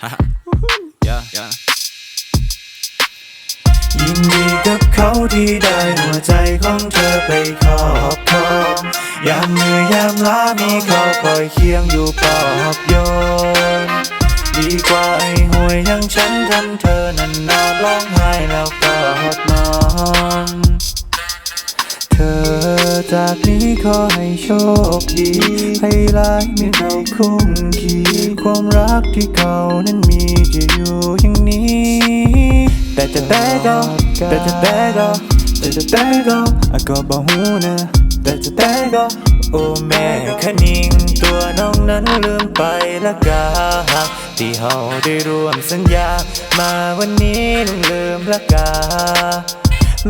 yeah, yeah. ยินดีกับเขาที่ได้หัวใจของเธอไปครอบครองยามเหนื่อยยามล้ามีเขาคอยเคียงอยู่ปลอบโยนดีกว่าไอ้ห่วยอย่างฉันทำเธอนั้นนาร้อาไห้แล้วก็อดนอน จากนี้ขอให้โชคดี ให้ร้ายไม่เข้าคุ้มขีความรักที่เขานั้นมีจะอยู่อย่างนี้ แต่จะแต่ก็แต่จะแต่ก็แต่จะแต่ก็ก็บอกหูนะ แต่จะแต่ก็โอ้แม่คนิ่งตัวน้องนั้นลืมไปละกาที่เฮาได้ร่วมสัญญา มาวันนี้น้องลืมละกา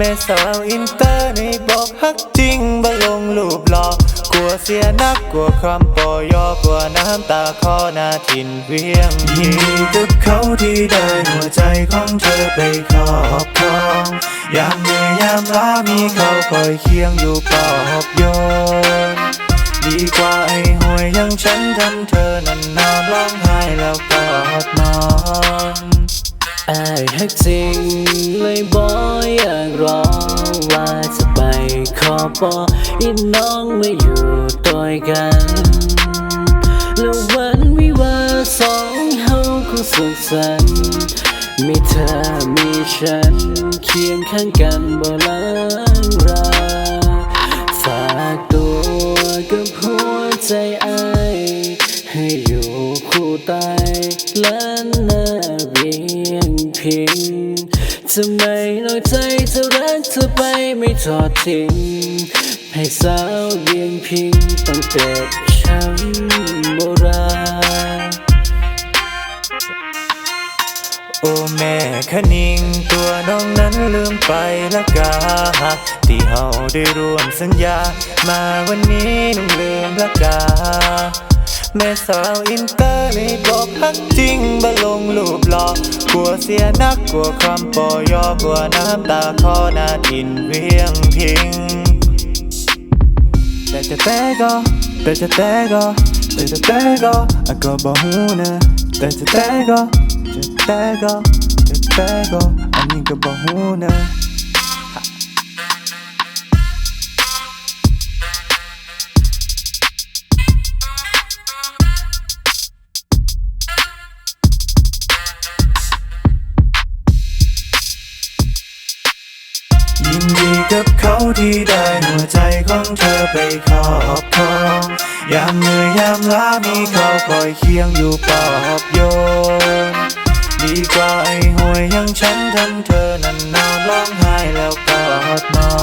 แม่สาวอินเตอร์ในบอกฮักจริงบ่ลงรูปหลอกกลัวเสียนักกลัวคำปอยอกลัวน้ำตาคอหน้าทินเวียงยินดีกับเขาที่ได้หัวใจของเธอไปครอบครองยามเหนื่อยยามล้ามีเขาคอยเคียงอยู่ปลอบโยนดีกว่าไอ้ห่วยอยังฉันทำเธอนั้นนอนร้องไห้แล้วกอดนอนไอ้ฮักจริงเลยบอย อปออีน้องมาอยู่ตัวกัน แล้ววันวิวาสองเฮาคงสุขสันต์มีเธอมีฉัน เคียงข้างกันบ่ลังราฝากตัวกับหัวใจไอให้อยู่คู่ตายและหน้าเรียงพิงจะไม่น้อยใจจะรัก เธอไปไม่ทอดทิ้ง ให้สาวเรียงพิงตั้งแต่ช้ำโบราณ โอ้แม่คนิ่งตัวน้องนั้นลืมไปละกาที่เฮาได้ร่วมสัญญา มาวันนี้น้องลืมละกา แม่สาวอินเตอร์นี่บอกฮักจริงบ่ลงรูปหลอกกลัวเสียนักกลัวคำปอยอกลัวน้ำตาคอหน้าทินเวียงพิง แต่จะแต่ก็แต่จะแต่ก็แต่จะแต่ก็อะก็บอกหูนะแต่จะแต่ก็จะแต่ก็จะแต่ก็อันนี้ก็บอกหูนะ ดีกับเขาที่ได้หัวใจของเธอไปครอบครองยามเหนื่อยยามล้ามีเขาคอยเคียงอยู่ปอบโยนดีกว่าไอ้ห่วยอย่างฉันทำเธอนั้นนอนร้องไห้แล้วกอดมอง